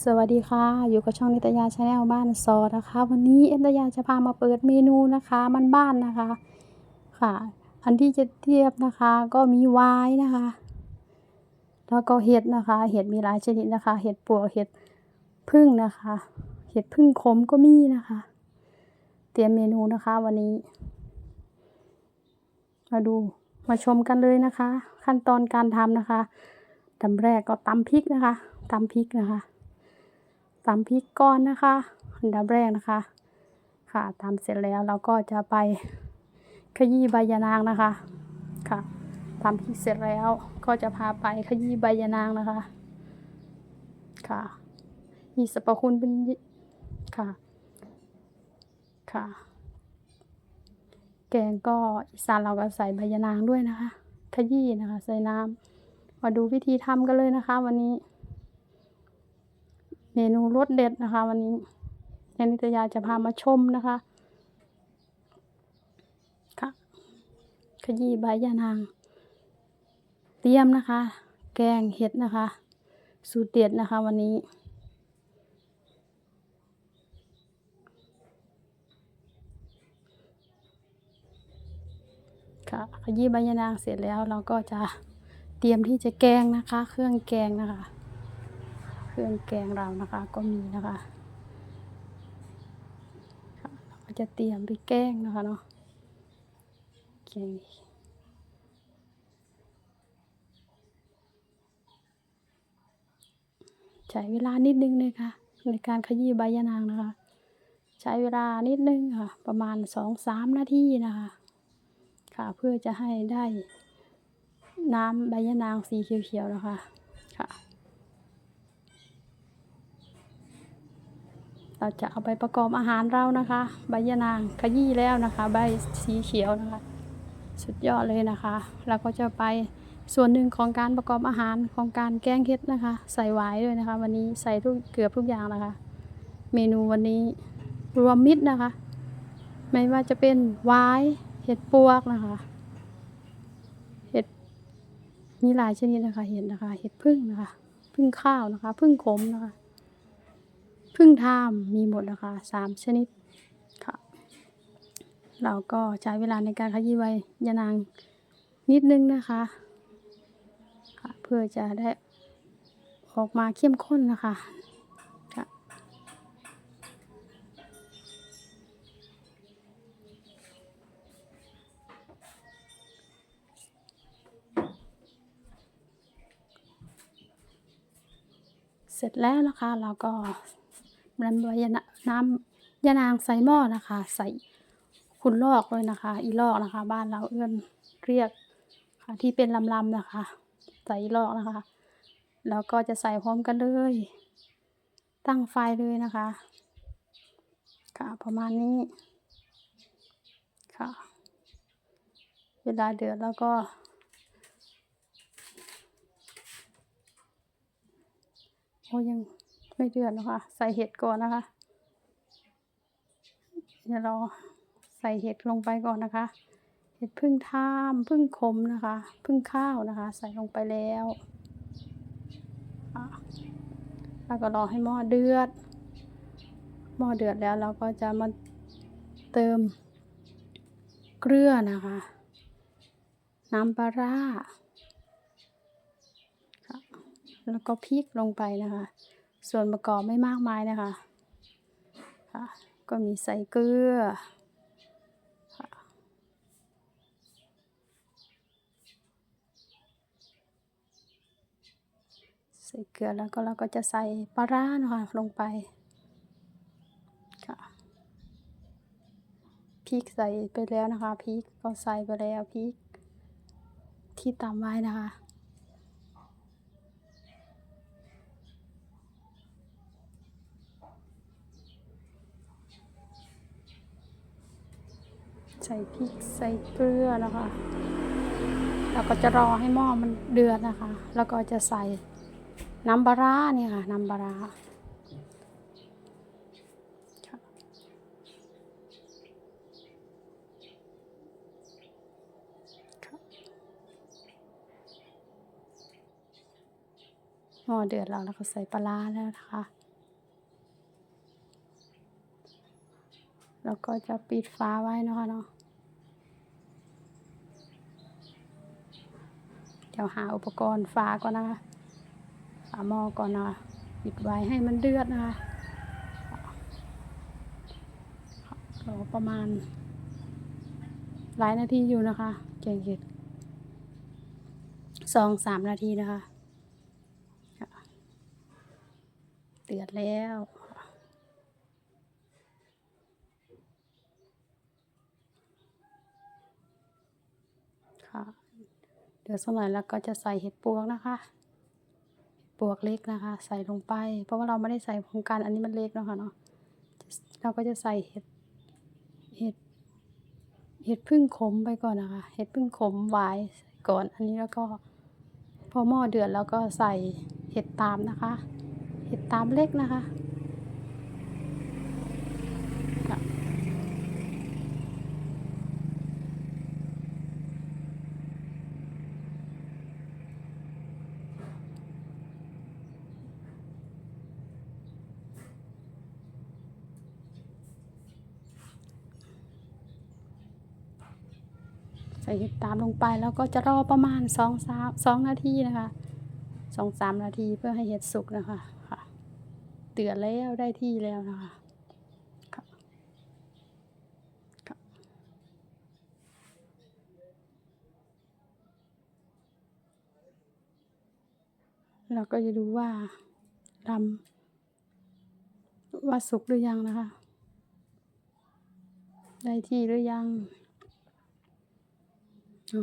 สวัสดีค่ะ อยู่กับช่องนิตยาชาแนลบ้านซอนะคะ วันนี้เอ็นตยาจะพามาเปิดเมนูนะคะมันบ้านนะคะ ค่ะ อันที่จะเทียบนะคะ ก็มีวายนะคะ แล้วก็เห็ดนะคะ เห็ดมีหลายชนิดนะคะ เห็ดปวกเห็ดพึ่งนะคะ เห็ดพึ่งขมก็มีนะคะ เตรียมเมนูนะคะวันนี้ มาดูมาชมกันเลยนะคะ ขั้นตอนการทำนะคะตำแรกก็ตำพริกนะคะตำพริกนะคะ ตำพริกก้อนนะคะอันดับแรกนะคะ ค่ะตำเสร็จแล้วเราก็จะไปขยี้ใบยะนางนะคะ ค่ะตำพริกเสร็จแล้วก็จะพาไปขยี้ใบยะนางนะคะ ค่ะมีสรรพคุณเป็นค่ะ ค่ะ แกงก็อีสานเราก็ใส่ใบยะนางด้วยนะคะ ขยี้นะคะ ใส่น้ำมาดูวิธีทำกันเลยนะคะ วันนี้ เมนูรสเด็ดนะคะ วันนี้แอนิตยาจะพามาชมนะคะค่ะขยี้ใบยะนาง เตรียมนะคะ แกงเห็ดนะคะ สูตรเด็ดนะคะ วันนี้ค่ะขยี้ใบยะนางเสร็จแล้วเราก็จะเตรียมที่จะแกงนะคะ เครื่องแกงนะคะ เครื่องแกงเรานะคะ ก็มีนะคะค่ะเราก็จะเตรียมไปแกงนะคะเนาะแกงใช้เวลานิดนึงเลยค่ะ ในการขยี้ใบยะนางนะคะ ใช้เวลานิดนึงค่ะ ประมาณสองสามนาทีนะคะ ค่ะเพื่อจะให้ได้น้ำใบยะนางสีเขียวๆนะคะ เราจะเอาไปประกอบอาหารเรานะคะ ใบยะนางขยี้แล้วนะคะ ใบสีเขียวนะคะ สุดยอดเลยนะคะเราก็จะไปส่วนหนึ่งของการประกอบอาหารของการแกงเห็ดนะคะ ใส่หวายด้วยนะคะ วันนี้ใส่ทุกเกือบทุกอย่างนะคะ เมนูวันนี้รวมมิตรนะคะ ไม่ว่าจะเป็นหวายเห็ดปวกนะคะเห็ดมีหลายชนิดนะคะเห็ดนะคะ เห็ดพึ่งนะคะ พึ่งข้าวนะคะ พึ่งขมนะคะ พึ่งทามมีหมดนะคะสามชนิดค่ะ เราก็ใช้เวลาในการขยี้ใบยะนางนิดนึงนะคะค่ะเพื่อจะได้ออกมาเข้มข้นนะคะค่ะเสร็จแล้วนะคะเราก็ น้ำใบยะนางน้ำยะนางใส่หม้อนะคะ ใส่คุณลอกเลยนะคะ อีลอกนะคะ บ้านเราเอื้อนเรียกค่ะ ที่เป็นลำๆนะคะ ใส่อีลอกนะคะ แล้วก็จะใส่พร้อมกันเลย ตั้งไฟเลยนะคะ ค่ะประมาณนี้ค่ะ เวลาเดือดแล้วก็โอ้ยัง ไม่เดือดนะคะ ใส่เห็ดก่อนนะคะ เดี๋ยวเราใส่เห็ดลงไปก่อนนะคะ เห็ดพึ่งท่ามพึ่งขมนะคะ พึ่งข้าวนะคะ ใส่ลงไปแล้วแล้วก็รอให้หม้อเดือด หม้อเดือดแล้วเราก็จะมาเติมเกลือนะคะ น้ำปลาร้าแล้วก็พริกลงไปนะคะ ส่วนประกอบไม่มากมายนะคะค่ะก็มีใส่เกลือค่ะใส่เกลือแล้วก็เราก็จะใส่ปลาร้านะคะลงไปค่ะพริกใส่ไปแล้วนะคะพริกก็ใส่ไปแล้วพริกที่ตำไว้นะคะ ใส่พริกใส่เกลือนะคะแล้วก็จะรอให้หม้อมันเดือดนะคะ แล้วก็จะใส่น้ำปลาราเนี่ยค่ะ น้ำปลาราค่ะค่ะม้อเดือดแล้วแล้วก็ใส่ปลาแล้วนะคะ แล้วก็จะปิดฝาไว้นะคะเนาะเดี๋ยวหาอุปกรณ์ฝาก่อนนะคะฝาหม้อก่อนนะคะปิดไว้ให้มันเดือดนะคะรอประมาณ หลายนาทีอยู่นะคะแกงเห็ดสองสามนาทีนะคะ เดือดแล้ว ค่ะ เดี๋ยวสักหน่อยแล้วก็จะใส่เห็ดปวกนะคะเห็ดปวกเล็กนะคะ ใส่ลงไป เพราะว่าเราไม่ได้ใส่โครงการอันนี้มันเล็กเนาะค่ะเนาะเราก็จะใส่เห็ดเห็ดเห็ดพึ่งขมไปก่อนนะคะ เห็ดพึ่งขมหวายก่อน อันนี้แล้วก็พอหม้อเดือดแล้วก็ใส่เห็ดตามนะคะ เห็ดตามเล็กนะคะ ตามลงไปแล้วก็จะรอประมาณสองสามสองนาทีนะคะสองสามนาทีเพื่อให้เห็ดสุกนะคะค่ะเตือนแล้วได้ที่แล้วนะคะเราก็จะดูว่าดำว่าสุกหรือยังนะคะ ได้ที่หรือยัง อี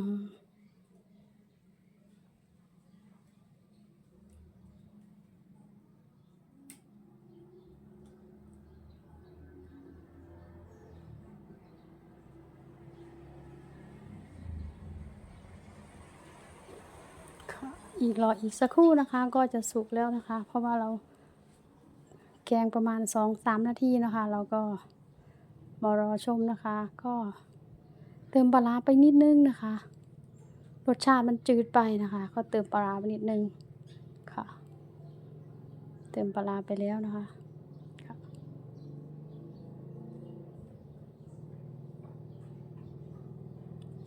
กรออีกสักครู่นะคะก็จะสุกแล้วนะคะ เพราะว่าเราแกงประมาณสองสามนาทีนะคะ เราก็มารอชมนะคะ ก็ เติมปลาร้าไปนิดนึงนะคะ รสชาติมันจืดไปนะคะ ก็เติมปลาร้าไปนิดนึงค่ะ เติมปลาร้าไปแล้วนะคะ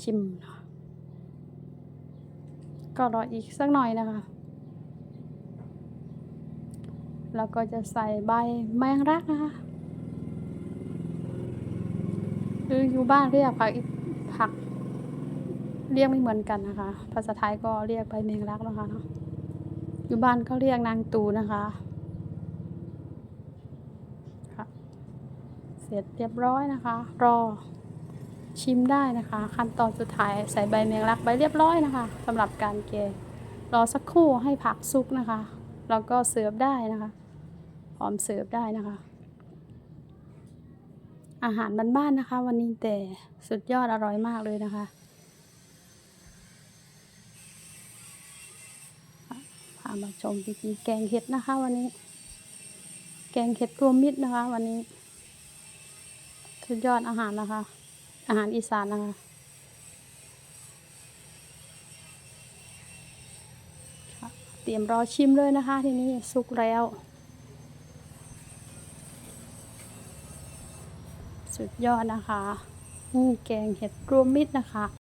ชิมก็รออีกสักหน่อยนะคะ แล้วก็จะใส่ใบแมงรักนะคะหรืออยู่บ้านเรียกผักอี ผัก เรียกไม่เหมือนกันนะคะ ภาษาไทยก็เรียกใบแมงรักนะคะเนาะอยู่บ้านก็เรียกนางตูนะคะค่ะเสร็จเรียบร้อยนะคะ รอชิมได้นะคะ ขั้นตอนสุดท้ายใส่ใบแมงลักใบเรียบร้อยนะคะสำหรับการแกงรอสักครู่ให้ผักสุกนะคะ แล้วก็เสิร์ฟได้นะคะพร้อมเสิร์ฟได้นะคะ อาหารบ้านๆนะคะ วันนี้แต่สุดยอดอร่อยมากเลยนะคะ พามาชมวิธีแกงเห็ดนะคะ วันนี้ แกงเห็ดรวมมิตรนะคะ วันนี้ สุดยอดอาหารนะคะ อาหารอีสานนะคะค่ะเตรียมรอชิมเลยนะคะ ทีนี้สุกแล้ว สุดยอดนะคะนี่แกงเห็ดรวมมิตรนะคะ